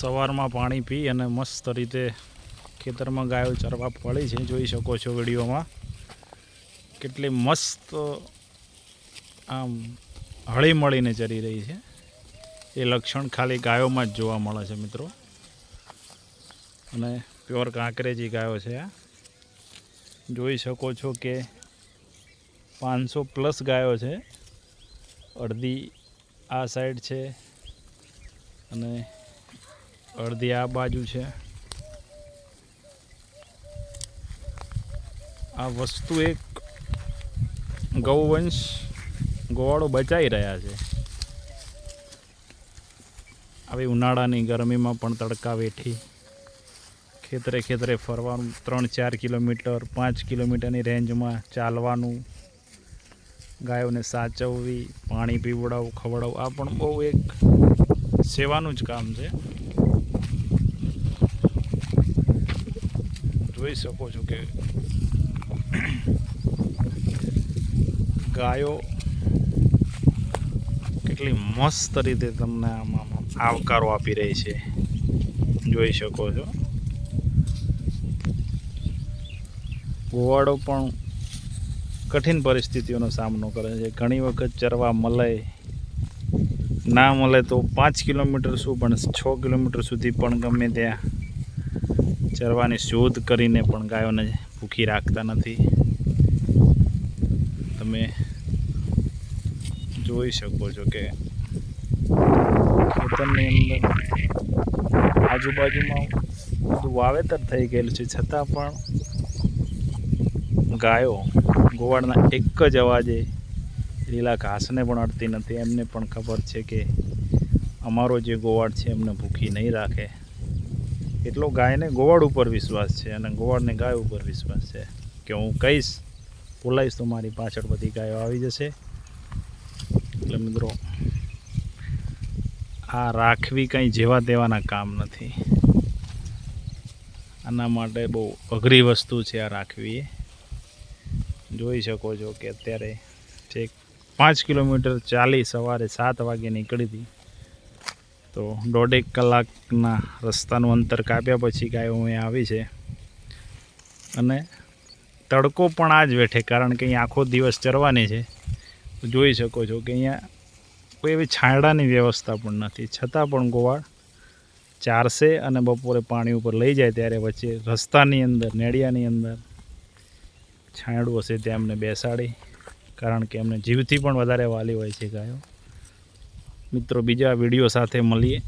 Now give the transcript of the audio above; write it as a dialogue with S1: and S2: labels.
S1: સવારમાં પાણી પી અને મસ્ત રીતે ખેતરમાં ગાયો ચરવા પડી છે. જોઈ શકો છો વિડીયોમાં કેટલી મસ્ત, આમ હળી મળીને ચરી રહી છે. એ લક્ષણ ખાલી ગાયોમાં જ જોવા મળે છે મિત્રો. અને પ્યોર કાંકરેજી ગાયો છે આ. જોઈ શકો છો કે પાંચસો પ્લસ ગાયો છે. અડધી આ સાઈડ છે અને અડધી આ બાજુ છે. આ વસ્તુ એક ગૌવંશ ગોવાળો બચાવી રહ્યા છે. આવી ઉનાળાની ગરમીમાં પણ તડકા વેઠી. ખેતરે ખેતરે ફરવાનું, ત્રણ ચાર કિલોમીટર, પાંચ કિલોમીટરની રેન્જમાં ચાલવાનું, ગાયોને સાચવવી, પાણી પીવડાવવું, ખવડાવવું, આ પણ બહુ એક સેવાનું જ કામ છે. જોઈ શકો છો કે ગાયો કેટલી મસ્ત રીતે તમને આમાં આવકારો આપી રહી છે. જોઈ શકો છો. ગોવાળો પણ કઠિન પરિસ્થિતિઓનો સામનો કરે છે. ઘણી વખત ચરવા મળે, ના મળે તો પાંચ કિલોમીટર શું, પણ છ કિલોમીટર સુધી પણ ગમે ત્યાં ચરવાની શોધ કરીને પણ ગાયોને ભૂખી રાખતા નથી. તમે જોઈ શકો છો કે ખેતરની અંદર આજુબાજુમાં બધું વાવેતર થઈ ગયેલું છે. છતાં પણ ગાયો ગોવાળના એક જ અવાજે લીલા ઘાસને પણ અડતી નથી. એમને પણ ખબર છે કે અમારો જે ગોવાળ છે એમને ભૂખી નહીં રાખે. એટલો ગાયને ગોવાળ ઉપર વિશ્વાસ છે અને ગોવાળને ગાય ઉપર વિશ્વાસ છે કે હું કહીશ, બોલાવીશ તો મારી પાછળ બધી ગાયો આવી જશે. એટલે મિત્રો, આ રાખવી કંઈ જેવા તેવાના કામ નથી. આના માટે બહુ અઘરી વસ્તુ છે આ રાખવી. જોઈ શકો છો કે અત્યારે છેક પાંચ કિલોમીટર ચાલી સવારે સાત વાગે નીકળી હતી તો દોઢેક કલાકના રસ્તાનું અંતર કાપ્યા પછી ગાયો અહીંયા આવી છે. અને તડકો પણ આ જ બેઠે કારણ કે અહીંયા આખો દિવસ ચરવાની છે. જોઈ શકો છો કે અહીંયા કોઈ એવી છાંયડાની વ્યવસ્થા પણ નથી. છતાં પણ ગોવાળ ચારશે અને બપોરે પાણી ઉપર લઈ જાય ત્યારે વચ્ચે રસ્તાની અંદર નેડિયાની અંદર છાંયડું હશે ત્યાં એમને બેસાડી, કારણ કે એમને જીવથી પણ વધારે વાલી હોય છે ગાયો. મિત્રો બીજા વીડિયો સાથે મળીએ.